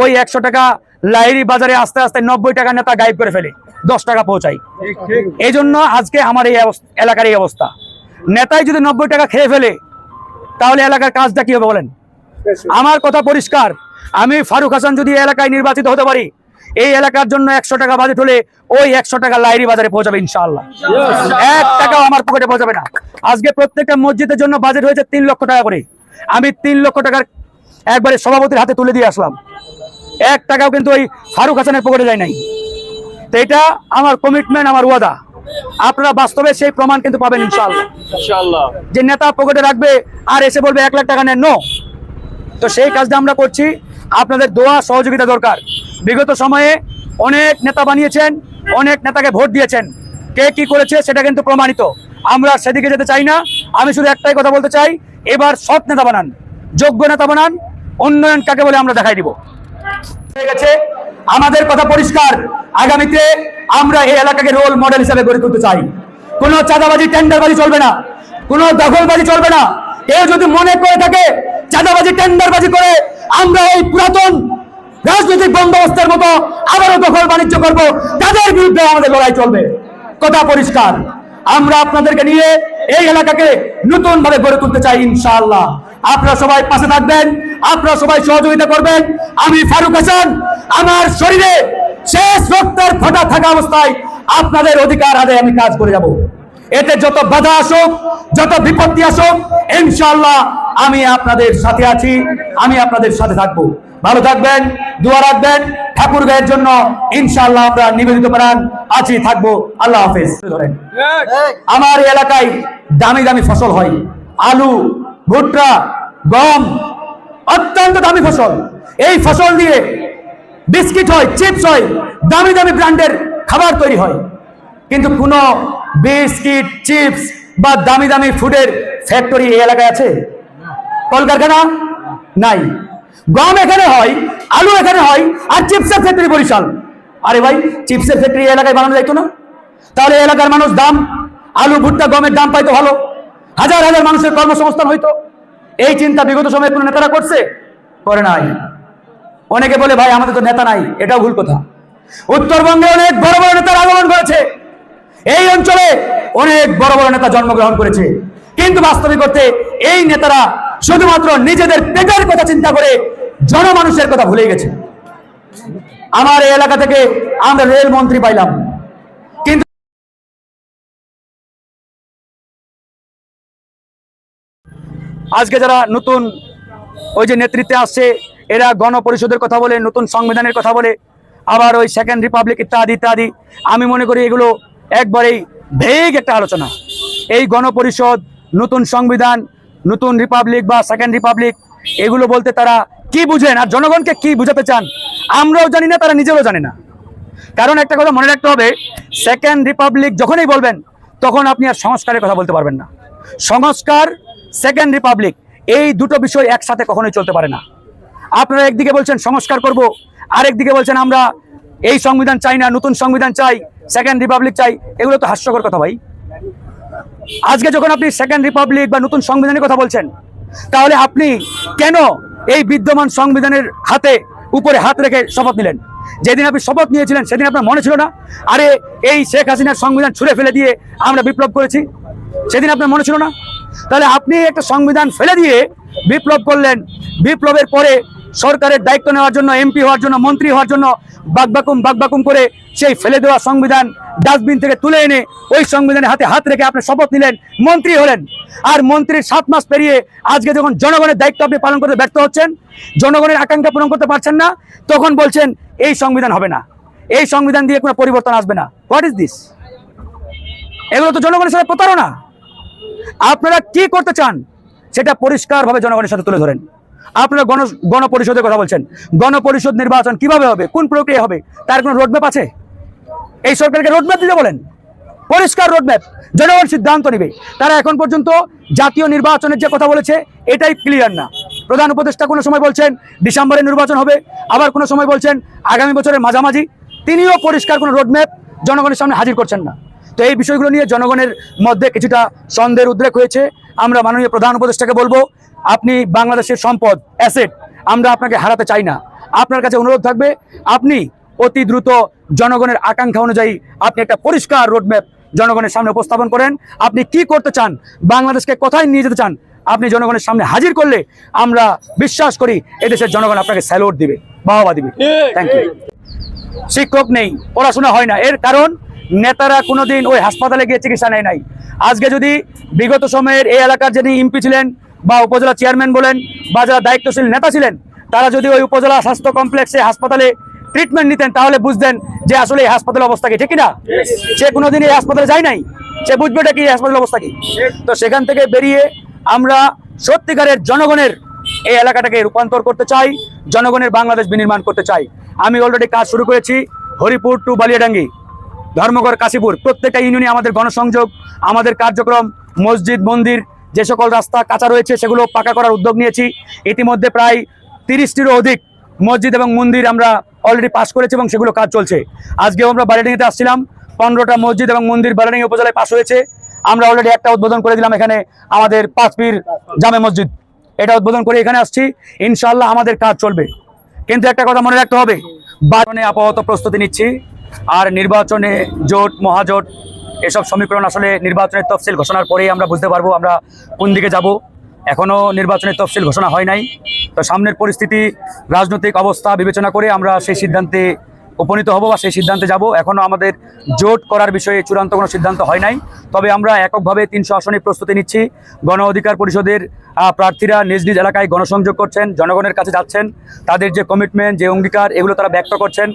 ওই একশো টাকা লাইরি বাজারে আস্তে আস্তে নব্বই টাকা নেতা গায়েব করে ফেলে, দশ টাকা পৌঁছাই এই জন্য আজকে আমার এই এলাকার এই অবস্থা। নেতাই যদি নব্বই টাকা খেয়ে ফেলে, তাহলে এলাকার কাজটা কি হবে বলেন? আমার কথা পরিষ্কার, আমি ফারুক হাসান যদি এলাকায় নির্বাচিত হতে পারি, এই এলাকার জন্য একশো টাকা বাজেট হলে ওই একশো টাকা লাইরি বাজারে পৌঁছাবে ইনশাআল্লাহ। এক টাকাও আমার পকেটে পৌঁছাবে না। আজকে প্রত্যেকটা মসজিদের জন্য বাজেট হয়েছে তিন লক্ষ টাকা করে। আমি তিন লক্ষ টাকার একবারে সভাপতির হাতে তুলে দিয়ে আসলাম। এক টাকাও কিন্তু ওই ফারুক হাসানের পকেটে যায় নাই। তো এটা আমার কমিটমেন্ট আমার ওয়াদা। আপনারা বাস্তবে সেই প্রমাণ কিন্তু পাবেন ইনশাআল্লাহ। যে নেতা পকেটে রাখবে আর এসে বলবে এক লাখ টাকা নেন নো। তো সেই কাজটা আমরা করছি। আপনাদের দোয়া সহযোগিতা দরকার। বিগত সময়ে অনেক নেতা বানিয়েছেন অনেক নেতাকে ভোট দিয়েছেন। কে কি করেছে সেটা কিন্তু প্রমাণিত। আমরা সেদিকে যেতে চাই না। আমি শুধু একটাই কথা বলতে চাই এবার সৎ নেতা বানান যোগ্য নেতা বানান। উন্নয়ন কাকে বলে আমরা দেখাই দিব। হয়ে গেছে। আমাদের কথা পরিষ্কার। আগামীতে আমরা এই এলাকাকে রোল মডেল হিসাবে গড়ে তুলতে চাই। কোনো চাঁদাবাজি টেন্ডারবাজি চলবে না। কোনো দখলবাজি চলবে না। কেউ যদি মনে করে থাকে, চাঁদাবাজি টেন্ডারবাজি করে আমরা এই পুরাতন রাজনৈতিক বন্দোবস্তের মতো আবারও দখল বাণিজ্য করব, তাদের বিরুদ্ধে আমাদের লড়াই চলবে। কথা পরিষ্কার। আমরা আপনাদেরকে নিয়ে এই এলাকাকে নতুন ভাবে গড়ে তুলতে চাই ইনশাআল্লাহ। আপনারা সবাই পাশে থাকবেন, আপনারা সবাই সহযোগিতা করবেন। আমি ফারুক হাসান, আমার শরীরে শেষ রক্তের ফোঁটা থাকা অবস্থায় আপনাদের অধিকার আদায় আমি কাজ করে যাব। এতে যত বাধা আসুক, যত বিপত্তি আসুক, ইনশাআল্লাহ আমি আপনাদের সাথে আছি, আমি আপনাদের সাথে থাকব। ভালো থাকবেন দোয়া রাখবেন ঠাকুর গায়ের জন্য ইনশাআল্লাহ আমরা নিবেদিত প্রাণ আছি থাকব। আল্লাহ হাফেজ। ধরেন। আমার এলাকায় দামি দামি ফসল হয়। আলু ভুট্টা গম অত্যন্ত দামি ফসল। এই ফসল দিয়ে বিস্কিট হয় চিপস হয় দামি দামি ব্র্যান্ডের খাবার তৈরি হয়। কিন্তু কোনো বিস্কিট চিপস বা দামি দামি ফুডের ফ্যাক্টরি এই এলাকায় আছে? কলকারখানা? নাই। গম এখানে হয়, আলু এখানে হয়, আর চিপসের ফ্যাক্টরি বরিশাল। আরে ভাই, চিপসের ফ্যাক্টরি এলাকায় বানানো যাইতো না? তাহলে এলাকার মানুষ দাম, আলু, ভুট্টা, গমের দাম পাইতো ভালো। হাজার হাজার মানুষের কর্মসংস্থান হইতো। এই চিন্তা বিগত সময়ে কোনো নেতারা করছে? করে নাই। অনেকে বলে, ভাই, আমাদের তো নেতা নাই। এটাও ভুল কথা। উত্তরবঙ্গে অনেক বড় বড় নেতার আগমন করেছে এই অঞ্চলে অনেক বড় বড় নেতা জন্মগ্রহণ করেছে। কিন্তু বাস্তবিক করতে এই নেতারা শুধুমাত্র নিজেদের পেটের কথা চিন্তা করে জনমানুষের কথা ভুলে গেছে। আমার এই এলাকা থেকে আমরা রেল মন্ত্রী পাইলাম। কিন্তু আজকে যারা নতুন ওই যে নেতৃত্বে আসছে, এরা গণপরিষদের কথা বলে, নতুন সংবিধানের কথা বলে, আবার ওই সেকেন্ড রিপাবলিক ইত্যাদি ইত্যাদি, আমি মনে করি এগুলো একবারেই ভেগ একটা আলোচনা। এই গণপরিষদ, নতুন সংবিধান নতুন রিপাবলিক বা সেকেন্ড রিপাবলিক, এগুলো বলতে তারা কি বুঝেন আর জনগণকে কি বুঝাতে চান, আমরাও জানি না, তারা নিজেও জানে না। কারণ একটা কথা মনে রাখতে হবে, সেকেন্ড রিপাবলিক যখনই বলবেন, তখন আপনি আর সংস্কারের কথা বলতে পারবেন না। সংস্কার, সেকেন্ড রিপাবলিক, এই দুটো বিষয় একসাথে কখনোই চলতে পারে না। আপনারা একদিকে বলছেন সংস্কার করব, আরেকদিকে বলছেন আমরা এই সংবিধান চাই না, নতুন সংবিধান চাই, সেকেন্ড রিপাবলিক চাই, এগুলো তো হাস্যকর কথা ভাই। আজকে যখন আপনি সেকেন্ড রিপাবলিক বা নতুন সংবিধানের কথা বলছেন, তাহলে আপনি কেন এই বিদ্যমান সংবিধানের হাতে, উপরে হাত রেখে শপথ নিলেন? যেদিন আপনি শপথ নিয়েছিলেন, সেদিন আপনার মনে ছিল না? আরে, এই শেখ হাসিনার সংবিধান ছুঁড়ে ফেলে দিয়ে আমরা বিপ্লব করেছি? সেদিন আপনার মনে ছিল না? তাহলে আপনি একটা সংবিধান ফেলে দিয়ে বিপ্লব করলেন। বিপ্লবের পরে সরকারের দায়িত্ব নেওয়ার জন্য এমপি হওয়ার জন্য, মন্ত্রী হওয়ার জন্য বাকবাকুম বাকবাকুম করে সেই ফেলে দেওয়া সংবিধান ডাস্টবিন থেকে তুলে এনে ওই সংবিধানের হাতে হাত রেখে আপনি শপথ নিলেন, মন্ত্রী হলেন। আর মন্ত্রীর সাত মাস পেরিয়ে আজকে যখন জনগণের দায়িত্ব আপনি পালন করতে ব্যর্থ হচ্ছেন, জনগণের আকাঙ্ক্ষা পূরণ করতে পারছেন না, তখন বলছেন, এই সংবিধান হবে না। এই সংবিধান দিয়ে কোনো পরিবর্তন আসবে না। হোয়াট ইজ দিস এগুলো তো জনগণের সাথে প্রতারণা। আপনারা কি করতে চান, সেটা পরিষ্কারভাবে জনগণের সাথে তুলে ধরেন। আপনারা গণ গণপরিষদের কথা বলছেন। গণপরিষদ নির্বাচন কীভাবে হবে? কোন প্রক্রিয়া হবে? তার কোনো রোডম্যাপ আছে? এই সরকারকে রোডম্যাপ দিতে বলেন। পরিষ্কার রোডম্যাপ জনগণ সিদ্ধান্ত নেবে। তারা এখন পর্যন্ত জাতীয় নির্বাচনের যে কথা বলেছে, এটাই ক্লিয়ার না। প্রধান উপদেষ্টা কোনো সময় বলছেন, ডিসেম্বরে নির্বাচন হবে। আবার কোনো সময় বলছেন, আগামী বছরের মাঝামাঝি। তিনিও পরিষ্কার কোনো রোডম্যাপ জনগণের সামনে হাজির করছেন না। তো এই বিষয়গুলো নিয়ে জনগণের মধ্যে কিছুটা সন্দেহের উদ্রেক হয়েছে। আমরা মাননীয় প্রধান উপদেষ্টাকে বলব আপনি বাংলাদেশের সম্পদ অ্যাসেট আমরা আপনাকে হারাতে চাই না। আপনার কাছে অনুরোধ থাকবে, আপনি অতি দ্রুত জনগণের আকাঙ্ক্ষা অনুযায়ী আপনি একটা পরিষ্কার রোডম্যাপ জনগণের সামনে উপস্থাপন করেন। আপনি কি করতে চান, বাংলাদেশকে কোথায় নিয়ে যেতে চান, আপনি জনগণের সামনে হাজির করলে আমরা বিশ্বাস করি এদেশের জনগণ আপনাকে স্যালোট দিবে, বাহবা দিবে। থ্যাংক ইউ শিক্ষক নেই, পড়াশোনা হয় না। এর কারণ, নেতারা কোনোদিন ওই হাসপাতালে গিয়ে চিকিৎসা নেয় নাই। আজকে যদি বিগত সময়ের এই এলাকার যিনি এমপি ছিলেন বা উপজেলা চেয়ারম্যান বলেন বা যারা দায়িত্বশীল নেতা ছিলেন, তারা যদি ওই উপজেলা স্বাস্থ্য কমপ্লেক্সে হাসপাতালে ট্রিটমেন্ট নিতেন, তাহলে বুঝতেন যে আসলে এই হাসপাতালের অবস্থা কি, ঠিক না? সে কোনোদিন এই হাসপাতালে যায় নাই। সে বুঝবে এটা কি, এই হাসপাতালের অবস্থা কি? তো সেখান থেকে বেরিয়ে আমরা সত্যিকারের জনগণের এই এলাকাটাকে রূপান্তর করতে চাই, জনগণের বাংলাদেশ বিনির্মাণ করতে চাই। আমি অলরেডি কাজ শুরু করেছি হরিপুর টু বালিয়াডাঙ্গি ধর্মগড় কাশীপুর। প্রত্যেকটা ইউনিয়নে আমাদের গণসংযোগ, আমাদের কার্যক্রম, মসজিদ, মন্দির যে সকল রাস্তা কাঁচা রয়েছে সেগুলো পাকা করার উদ্যোগ নিয়েছি। ইতিমধ্যে প্রায় তিরিশটিরও অধিক মসজিদ এবং মন্দির আমরা অলরেডি পাস করেছি এবং সেগুলো কাজ চলছে। আজকেও আমরা বালিয়াডাঙ্গিতে আসছিলাম। পনেরোটা মসজিদ এবং মন্দির বালিয়াডাঙ্গি উপজেলায় পাশ হয়েছে। আমরা অলরেডি একটা উদ্বোধন করে দিলাম এখানে আমাদের পাঁচপীর জামে মসজিদ। এটা উদ্বোধন করে এখানে আসছি। ইনশাল্লাহ আমাদের কাজ চলবে। কিন্তু একটা কথা মনে রাখতে হবে। বারণে আপাতত প্রস্তুতি নিচ্ছি। আর নির্বাচনে জোট, মহাজোট এসব সমীকরণ আসলে নির্বাচনের তফসিল ঘোষণার পরেই আমরা বুঝতে পারব আমরা কোন দিকে যাব। এখনও নির্বাচনের তফসিল ঘোষণা হয় নাই। তো সামনের পরিস্থিতি, রাজনৈতিক অবস্থা বিবেচনা করে আমরা সেই সিদ্ধান্তে উপনীত হব বা সেই সিদ্ধান্তে যাব। এখনও আমাদের জোট করার বিষয়ে চূড়ান্ত কোনো সিদ্ধান্ত হয় নাই। তবে আমরা এককভাবে তিনশো আসনে প্রস্তুতি নিচ্ছি। গণ অধিকার পরিষদের প্রার্থীরা নিজ নিজ এলাকায় গণসংযোগ করছেন, জনগণের কাছে যাচ্ছেন। তাদের যে কমিটমেন্ট যে অঙ্গীকার, এগুলো তারা ব্যক্ত করছেন।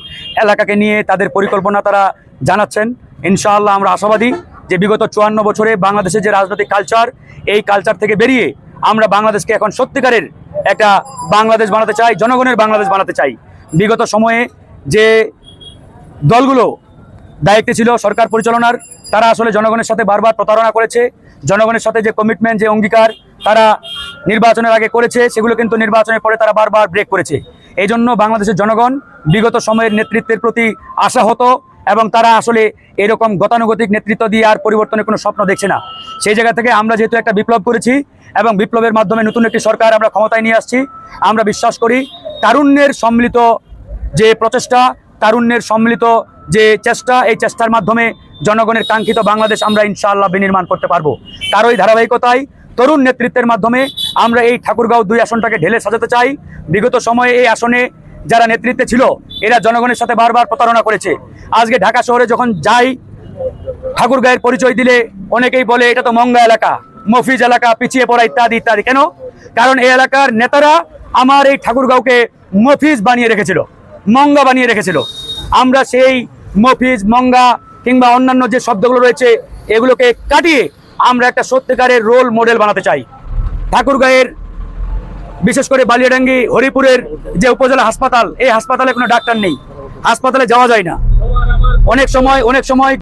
এলাকাকে নিয়ে তাদের পরিকল্পনা তারা জানাচ্ছেন। ইনশাআল্লাহ আমরা আশাবাদী যে বিগত চুয়ান্ন বছরে বাংলাদেশের যে রাজনৈতিক কালচার এই কালচার থেকে বেরিয়ে আমরা বাংলাদেশকে এখন সত্যিকারের একটা বাংলাদেশ বানাতে চাই, জনগণের বাংলাদেশ বানাতে চাই। বিগত সময়ে যে দলগুলো দায়িত্বে ছিল সরকার পরিচালনার, তারা আসলে জনগণের সাথে বারবার প্রতারণা করেছে। জনগণের সাথে যে কমিটমেন্ট যে অঙ্গীকার তারা নির্বাচনের আগে করেছে, সেগুলো কিন্তু নির্বাচনের পরে তারা বারবার ব্রেক করেছে। এই জন্য বাংলাদেশের জনগণ বিগত সময়ের নেতৃত্বের প্রতি আশাহত। এবং তারা আসলে এরকম গতানুগতিক নেতৃত্ব দিয়ে আর পরিবর্তনের কোনো স্বপ্ন দেখছে না। সেই জায়গা থেকে আমরা যেহেতু একটা বিপ্লব করেছি এবং বিপ্লবের মাধ্যমে নতুন একটি সরকার আমরা ক্ষমতায় নিয়ে আসছি, আমরা বিশ্বাস করি তারুণ্যের সম্মিলিত যে প্রচেষ্টা, তারুণ্যের সম্মিলিত যে চেষ্টা, এই চেষ্টার মাধ্যমে জনগণের কাঙ্ক্ষিত বাংলাদেশ আমরা ইনশাআল্লাহ বিনির্মাণ করতে পারব। তারই ধারাবাহিকতায় তরুণ নেতৃত্বের মাধ্যমে আমরা এই ঠাকুরগাঁও দুই আসনটাকে ঢেলে সাজাতে চাই। বিগত সময়ে এই আসনে যারা নেতৃত্বে ছিল, এরা জনগণের সাথে বারবার প্রতারণা করেছে। আজকে ঢাকা শহরে যখন যাই, ঠাকুরগাঁয়ের পরিচয় দিলে অনেকেই বলে, এটা তো মঙ্গা এলাকা, মফিজ এলাকা, পিছিয়ে পড়া ইত্যাদি ইত্যাদি। কেন? কারণ এই এলাকার নেতারা আমার এই ঠাকুরগাঁওকে মফিজ বানিয়ে রেখেছিল, মঙ্গা বানিয়ে রেখেছিল। আমরা সেই মফিজ, মঙ্গা কিংবা অন্যান্য যে শব্দগুলো রয়েছে, এগুলোকে কাটিয়ে আমরা একটা সত্যিকারের রোল মডেল বানাতে চাই। ঠাকুরগাঁয়ের বিশেষ করে বালিয়াডাঙ্গি, হরিপুরের যে উপজেলা হাসপাতাল, এই হাসপাতালে কোনো ডাক্তার নেই। হাসপাতালে যাওয়া যায় না। অনেক সময় অনেক সময়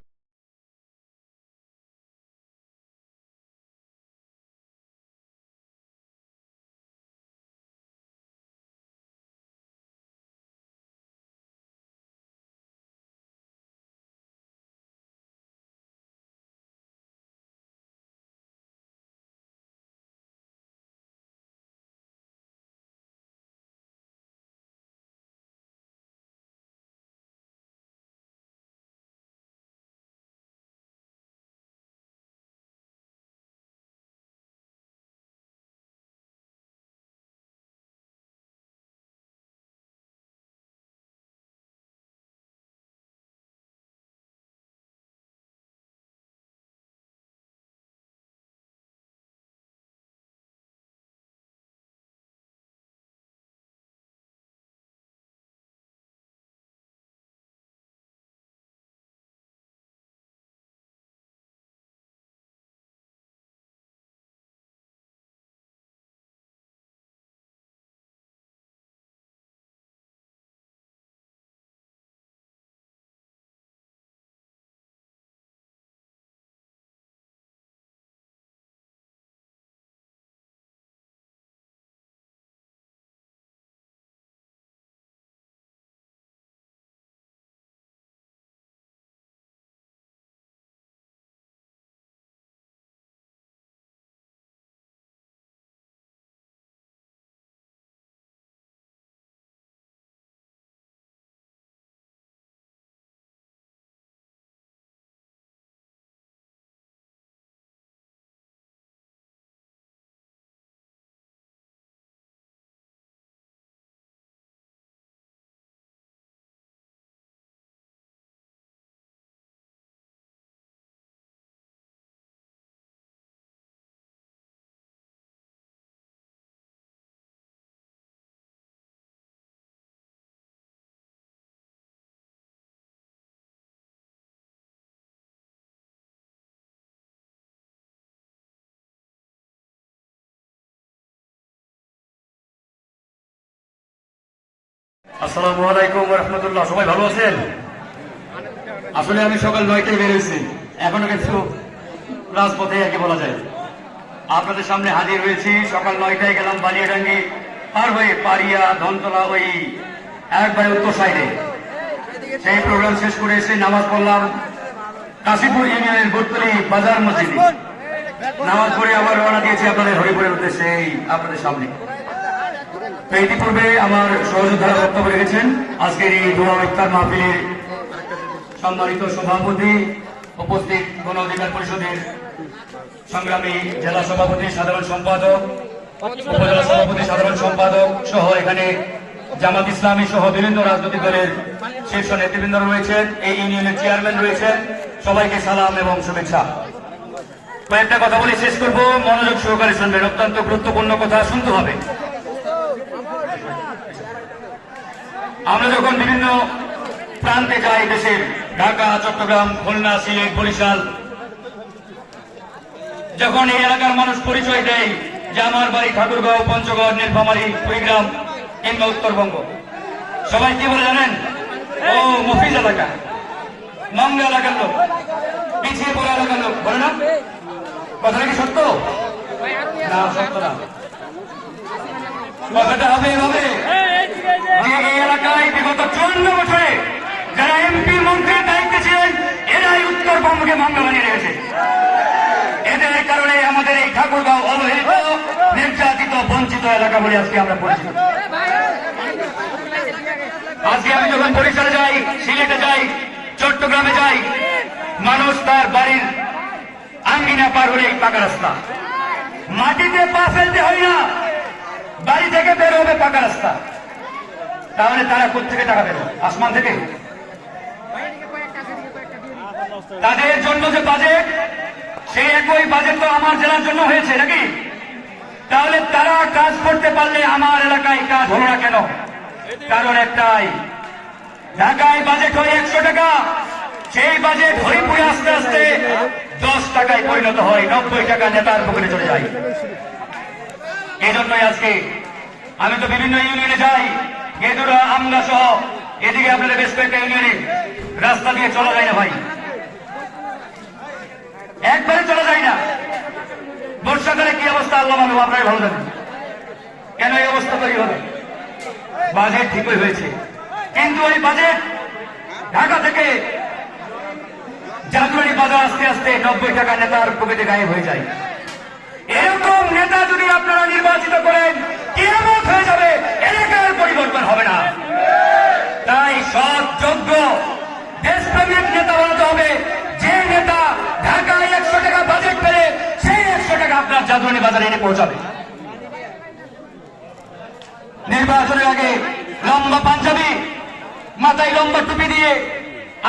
আসসালামু আলাইকুম রহমতুল্লাহ। সবাই ভালো আছেন? আসলে আমি সকাল নয়টায় বেরোয়েছি এখনও কিছু রাজপথে আর বলা যায়। আপনাদের সামনে হাজির হয়েছি। সকাল নয়টায় গেলাম বালিয়াডাঙ্গি, পার হয়ে পারিয়া ধনতলা ওই একবারে উত্তর সাইডে সেই প্রোগ্রাম শেষ করে এসে নামাজ পড়লাম কাশীপুর ইউনিয়নের বোটতলি বাজার মসজিদে। নামাজ পড়ে আবার রওনা দিয়েছি আপনাদের হরিপুরের উদ্দেশ্যে আপনাদের সামনে। তো ইতিপূর্বে আমার সহযোদ্ধারা বক্তব্য রেখেছেন। আজকের এই দোয়া ইফতার মাহফিলের সম্মানিত সভাপতি উপস্থিত গণ অধিকার পরিষদের সংগ্রামী জেলা সভাপতি, সাধারণ সম্পাদক, উপজেলা সভাপতি, সাধারণ সম্পাদক সহ এখানে জামাত ইসলামী সহ বিভিন্ন রাজনৈতিক দলের শীর্ষ নেতৃবৃন্দ রয়েছেন, এই ইউনিয়নের চেয়ারম্যান রয়েছেন। সবাইকে সালাম এবং শুভেচ্ছা। কয়েকটা কথা বলে শেষ করব। মনোযোগ সহকারে শুনবেন। অত্যন্ত গুরুত্বপূর্ণ কথা শুনতে হবে। আমরা যখন বিভিন্ন প্রান্তে যাই দেশের, ঢাকা, চট্টগ্রাম, খুলনা, সিলেট, বরিশাল, যখন এই এলাকার মানুষ পরিচয় দেয় যে আমার বাড়ি ঠাকুরগাঁও, পঞ্চগড়, নীলফামারী, কুড়িগ্রাম কিংবা উত্তরবঙ্গ। সবাই কি বলে জানেন? ও মফিজ এলাকা মঙ্গা এলাকার লোক, পিছিয়ে পড়া এলাকার লোক, বলে না? কথাটা কি সত্য? না সত্য না। কথাটা হবে এভাবে এই এলাকায় বিগত চুয়ান্ন বছরে যারা এমপি মন্ত্রীর দায়িত্বে ছিলেন, এরাই উত্তরবঙ্গকে মামলা বানিয়ে রেখেছে। এদের কারণে আমাদের এই ঠাকুরগাঁও অবহেলিত, নির্যাতিত, বঞ্চিত এলাকা বলে আজকে আমরা পরিচিত। আজকে আমি যখন বরিশালে যাই, সিলেটে যাই, চট্টগ্রামে যাই, মানুষ তার বাড়ির আঙ্গিনা পার হলে এই পাকা রাস্তা। মাটিতে পা ফেলতে হয় না। বাড়ি থেকে বের হবে পাকা রাস্তা। তাহলে তারা কোথেকে টাকা পেল? আসমান থেকে? তাদের জন্য যে বাজেট সেই একই বাজেট তো আমার জেলার জন্য হয়েছে নাকি? তাহলে তারা কাজ করতে পারলে আমার এলাকায় কাজ হলো না কেন? কারণ একটাই, ঢাকায় বাজেট হয় একশো টাকা, সেই বাজেট হরিপুরে আস্তে আস্তে দশ টাকায় পরিণত হয়, নব্বই টাকা নেতার পকেটে চলে যায়। এই জন্যই আজকে আমি তো বিভিন্ন ইউনিয়নে যাই, গেদুরা, আমগা সহ, এদিকে আপনাদের বেশ কয়েকটা ইউনিয়নে রাস্তা দিয়ে চলা যায় না ভাই। একবারে চলা যায় না। বর্ষাকালে কি অবস্থা? আল্লাহ মানব আপনারাই ভালো জানেন কেন এই অবস্থা তৈরি হবে? বাজেট ঠিকই হয়েছে। কিন্তু ওই বাজেট ঢাকা থেকে জানুয়ারি বাজার আস্তে আস্তে নব্বই টাকা নেতার পকেটে গায়েব হয়ে যায়। এরকম নেতা যদি আপনারা নির্বাচিত করেন কিরমত হয়ে যাবে, এলাকার পরিবর্তন হবে না। তাই সৎ, যোগ্য, দেশপ্রেমিক নেতা বানাতে হবে। যে নেতা ঢাকায় একশো টাকা বাজেট পেলে, সেই একশো টাকা আপনার জাদুয়ানি বাজারে এনে পৌঁছাবে। নির্বাচনের আগে লম্বা পাঞ্জাবি, মাথায় লম্বা টুপি দিয়ে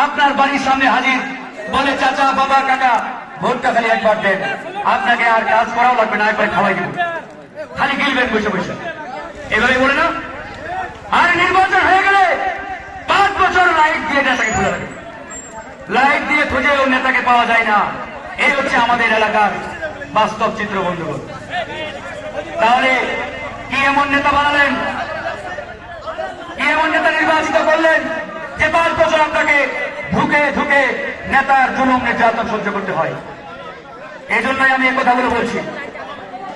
আপনার বাড়ির সামনে হাজির। বলে, চাচা, বাবা, কাকা ভোটটা খালি একবার দেন। আপনাকে আর কাজ করাও লাগবে না, একবার খাওয়াই দেবেন খালি গিলবেন বসে বসে। এভাবে বলে না? আর নির্বাচন হয়ে গেলে পাঁচ বছর লাইট দিয়ে নেতাকে খুলে রাখে লাইট দিয়ে খুঁজেও নেতাকে পাওয়া যায় না। এই হচ্ছে আমাদের এলাকার বাস্তব চিত্র, বন্ধুগণ। তাহলে কি এমন নেতা বানালেন? কি এমন নেতা নির্বাচিত করলেন যে পাঁচ বছর আপনাকে ঢুকে ঢুকে নেতার জুলুম, নির্যাতন সহ্য করতে হয়। এই জন্যই আমি এই কথাগুলো বলছি।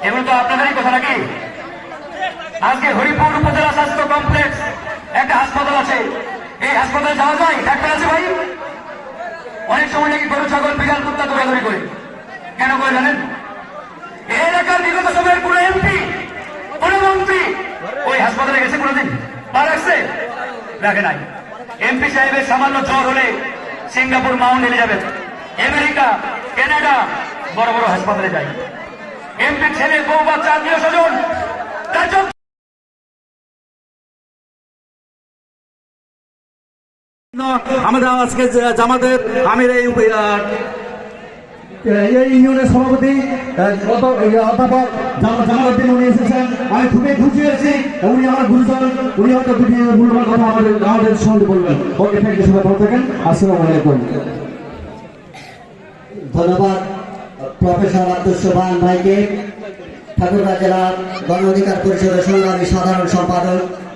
এগুলো তো আপনাদেরই কথা নাকি? আজকে হরিপুর উপজেলা স্বাস্থ্য কমপ্লেক্স একটা হাসপাতাল আছে। এই হাসপাতালে যাওয়া যায়? ডাক্তার আছে ভাই? অনেক সময় নাকি গরু, ছাগল, বিড়াল, কুত্তা দৌড়াদৌড়ি করে। কেন করে জানেন? এই এলাকার বিগত সময়ের কোন এমপি কোন মন্ত্রী ওই হাসপাতালে গেছে কোনোদিন? পা রাখছে রাখে নাই। এমপি সাহেবের সামান্য জ্বর হলে Singapore Mount Elizabeth, America, Canada, বড় বড় হাসপাতালে যায়। এমপি ছেলে, বউ, বাচ্চা, আত্মীয় স্বজন আমাদের আজকে জামাতের আমির এই ইউনিয়নের সভাপতি অধ্যাপক জামা- জামালউদ্দিন উনি এসেছেন। আমি খুবই খুশি হয়েছি। উনি আমার গুরুজন। উনি হয়তো দুটি মূল্যবান কথা আমাদের আমাদের সঙ্গে বলবেন। ওকে থ্যাংক ইউ সবাই ভালো থাকেন আসসালামু আলাইকুম। ধন্যবাদ প্রফেসর আব্দুল সোবান ভাইকে। ঠাকুরগাঁ জেলার গণ অধিকার পরিষদের সংগ্রামী সাধারণ সম্পাদক।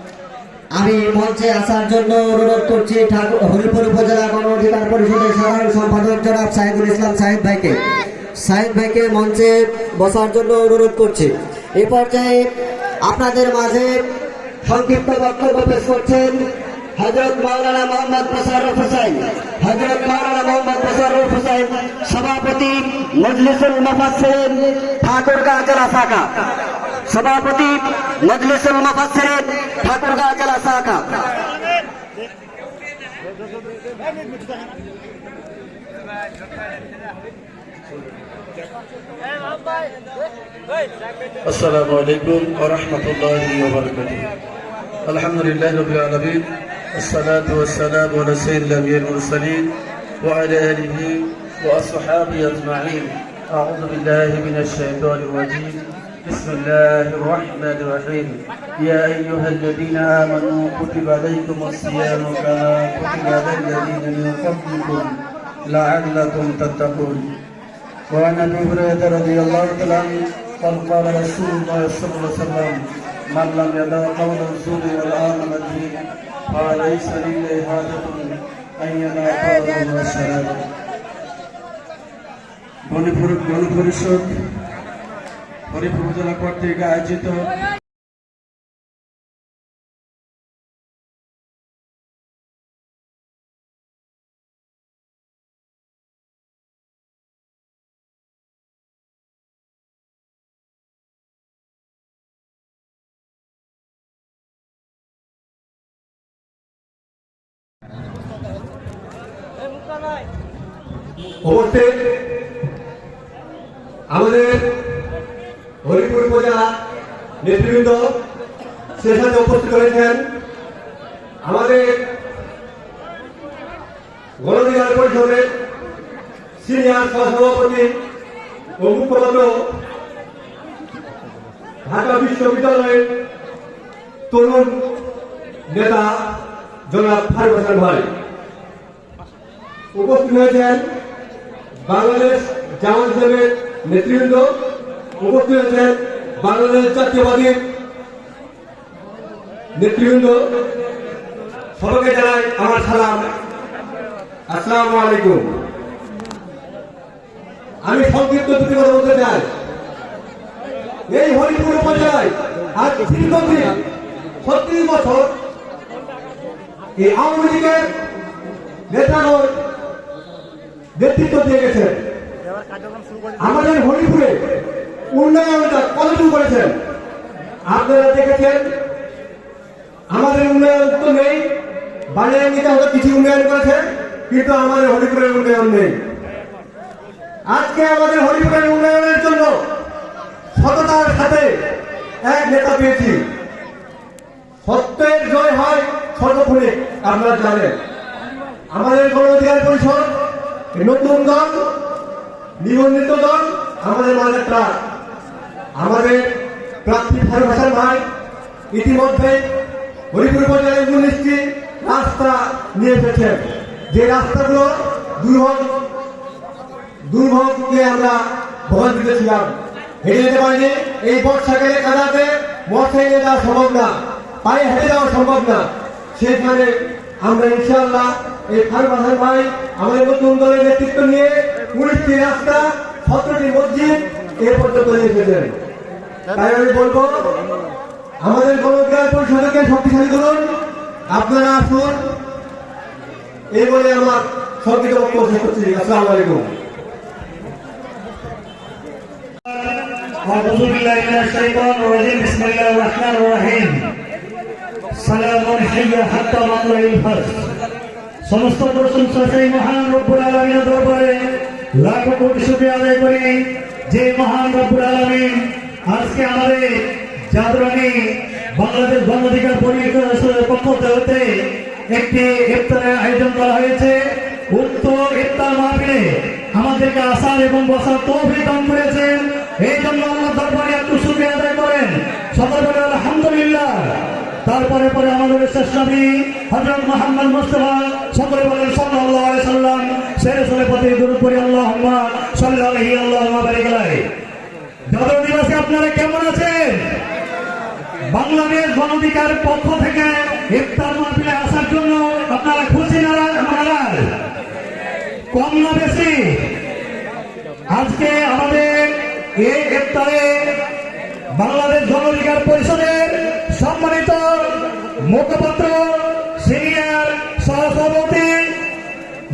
আমি মঞ্চে আসার জন্য অনুরোধ করছি ঠাকুর হরিপুর উপজেলা গণ অধিকার পরিষদের সাধারণ সম্পাদক জনাব সাহেবুল ইসলাম সাহেব ভাইকে। সাহেব ভাইকে মঞ্চে বসার জন্য অনুরোধ করছি। এ পর্যায়ে আপনাদের মাঝে সংক্ষিপ্ত বক্তব্য পেশ করছেন হজরত মাওলানা মোহাম্মদ মোশাররফ হোসেন। হজরত মাওলানা মোহাম্মদ মোশাররফ হোসেন সভাপতি মজলিসুল মুফাসসিরিন ঠাকুরগাঁ জেলা শাখা। সভাপতি মজলিসুল মুফাসসিরিন ঠাকুরগাঁ জেলা শাখা السلام عليكم ورحمة الله وبركاته الحمد لله رب العالمين الصلاة والسلام على سيد الأنبياء المرسلين وعلى آله وأصحابه أجمعين أعوذ بالله من الشيطان الرجيم بسم الله الرحمن الرحيم يا أيها الذين آمنوا كتب عليكم الصيام كما كتب على الذين من قبلكم لعلكم تتقون وعن ابي هريره رضي الله تعالى عنه قال قال رسول الله صلى الله عليه وسلم من لم يدع قول الزور والعمل به فليس لله حاجة أن يدع قوله والشهادة গণপুর গণপরিষদ হরিপুর জেলা কর্তৃক আয়োজিত। আমাদের হরিপুর উপজেলা নেতৃবৃন্দ সে সাথে উপস্থিত রয়েছেন আমাদের গণধিকার পরিষদের সিনিয়র সহসভাপতি ও মুখপাত্র ঢাকা বিশ্ববিদ্যালয়ের তরুণ নেতা জনাব ফারুক হাসান ভাই। উপস্থিত হয়েছেন বাংলাদেশ জামাত নেতৃবৃন্দ উপস্থিত হয়েছেন বাংলাদেশ জাতীয়বাদী নেতৃবৃন্দ। সবাইকে জানাই আমার সালাম। আলাইকুম। আমি সংক্ষিপ্ত দুটি কথা বলতে চাই। এই হরিপুর উপজেলায় আজ দীর্ঘদিন ছত্রিশ বছর এই আওয়ামী লীগের নেতাগণ নেতৃত্ব দিয়ে গেছেন। আমাদের হরিপুরে উন্নয়নটা কতটুকু করেছেন? আপনারা দেখেছেন, আমাদের উন্নয়ন তো নেই, বানিয়ে নিতে হয়তো কিছু উন্নয়ন করেছে, কিন্তু আমাদের হরিপুরের উন্নয়ন নেই। আজকে আমাদের হরিপুরের উন্নয়নের জন্য সততার সাথে এক নেতা পেয়েছি। সত্যের জয় হয় সর্বক্ষণে, আপনারা জানেন। আমাদের গণ অধিকার পরিষদ নতুন দল, নিবন্ধিত দল, আমাদের মাঝে একটা আমাদের প্রার্থী ফারুক হাসান ভাই ইতিমধ্যে হরিপুর উপজেলায় উনিশটি রাস্তা নিয়ে এসেছেন। যে রাস্তাগুলো দুর্ভোগ, দুর্ভোগকে আমরা ভোগান দিতেছিলাম। হেঁটে যেতে পারিনি এই বর্ষাকালে কাদাতে মোটরসাইকেলে যাওয়া সম্ভব না, পায়ে হেঁটে যাওয়া সম্ভব না। সেখানে আমরা ইনশাআল্লাহ এই ফারুক হাসান ভাই আমাদের নতুন দলের নেতৃত্ব নিয়ে উনিশটি রাস্তা, সতেরোটি মসজিদ এ পর্যন্ত এসেছেন। তাই আমি বলবো আমাদের গণগ্রাম পরিষদকে শক্তিশালী করুন আপনারা আসুন এই বলে আমার সংক্ষিপ্ত বক্তব্য শেষ করছি আসসালামু আলাইকুম أعوذ بالله من الشيطان الرجيم بسم الله الرحمن الرحيم سلام حي حتى مطلع الفجر সমস্ত প্রশংসা সেই মহান রব্বুল আলমিনের দরবারে লাখো কোটি শুকরিয়া আদায় করি যে মহান রব্বুল আলমিন আজকে আমাদের জাদরানি বাংলাদেশ গণ অধিকার পরিষদের পক্ষ হতে একটি ইফতারের আয়োজন করা হয়েছে। উক্ত ইফতার মাহফিলে আমাদেরকে আসার এবং বসার তৌফিক দান করেছেন। এই জন্য আল্লাহ দরবারে এত শুকরিয়া আদায় করেন। সকল বলে আলহামদুলিল্লাহ। তারপরে পরে আমাদের শেষ নবী হযরত মুহাম্মদ মুস্তাফা সকলে বলেন আলাইহি সাল্লাম সুরে প্রতি দরুদ পড়ি, আল্লাহুম্মা সাল্লি আলাইহি, আল্লাহুম্মা বারিক যাদব দিবসে আপনারা কেমন আছেন? বাংলাদেশ গণধিকার পক্ষ থেকে ইফতার মাহফিলে আসার জন্য আপনারা খুশি নারাজ? কম না বেশি? আজকে আমাদের এই ইফতারে বাংলাদেশ গণ অধিকার পরিষদের সম্মানিত মুখপাত্র, সিনিয়র সহসভাপতি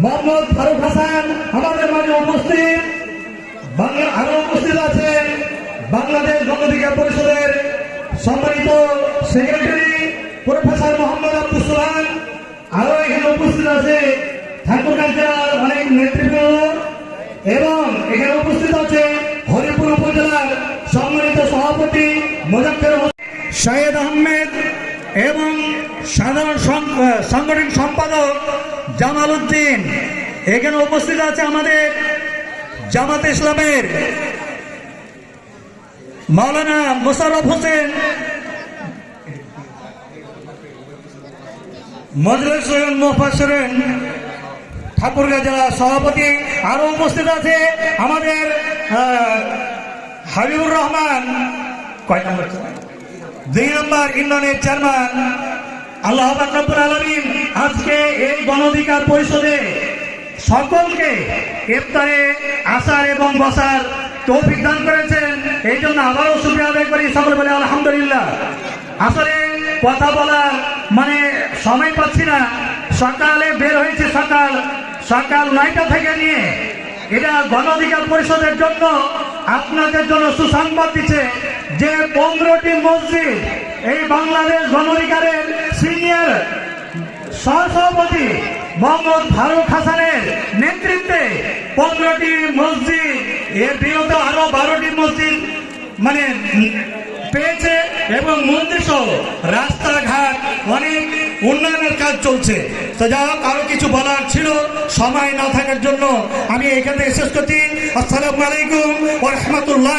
মোহাম্মদ ফারুক হাসান আমাদের মাঝে উপস্থিত। বাংলা আরও উপস্থিত আছেন বাংলাদেশ গণ অধিকার পরিষদের সম্মানিত সেক্রেটারি প্রফেসর মোহাম্মদ আব্দুল সোহান আরও এখানে উপস্থিত আছে ঠাকুরগাঁজার অনেক নেতৃবৃন্দ। এবং এখানে উপস্থিত আছে হরিপুর উপজেলার সম্মানিত সভাপতি মোজাক্কের শাহেদ আহমেদ এবং সাধারণ সাংগঠনিক সম্পাদক জামাল উদ্দিন। এখানে উপস্থিত আছে আমাদের জামাত ইসলামের মাওলানা মোশাররফ হোসেন ঠাকুরগাঁ জেলা সভাপতি আরও উপস্থিত আছে আমাদের হাবিবুর রহমান, কয় নম্বর দুই নম্বর ইউনিয়নের চেয়ারম্যান, আল্লাহ রব্বুল আলমিন আজকে এই গণ অধিকার পরিষদে সকলকে ইফতারে, আসার এবং বসার তৌফিক দান করেছেন। এই জন্য আবারও শুক্রিয়া আদায় করি সকলে বলে, আলহামদুলিল্লাহ। আসলে কথা বলার মানে সময় পাচ্ছি না। সকালে বের হয়েছে সকাল সকাল নয়টা থেকে নিয়ে এটা গণ অধিকার পরিষদের জন্য আপনাদের জন্য সুসংবাদ দিচ্ছে যে পনেরোটি মসজিদ এই বাংলাদেশ গণ অধিকারের সিনিয়র সহসভাপতি মোহাম্মদ ফারুক হাসানের নেতৃত্বে পনেরোটি মসজিদ এর বিরুদ্ধে আরও বারোটি মসজিদ মানে পেয়েছে এবং মন্দির সহ রাস্তাঘাট অনেক উন্নয়নের কাজ চলছে। তো যা হোক, আরও কিছু বলার ছিল, সময় না থাকার জন্য আমি এখান থেকে শেষ করছি। আসসালামু আলাইকুম রহমতুল্লাহ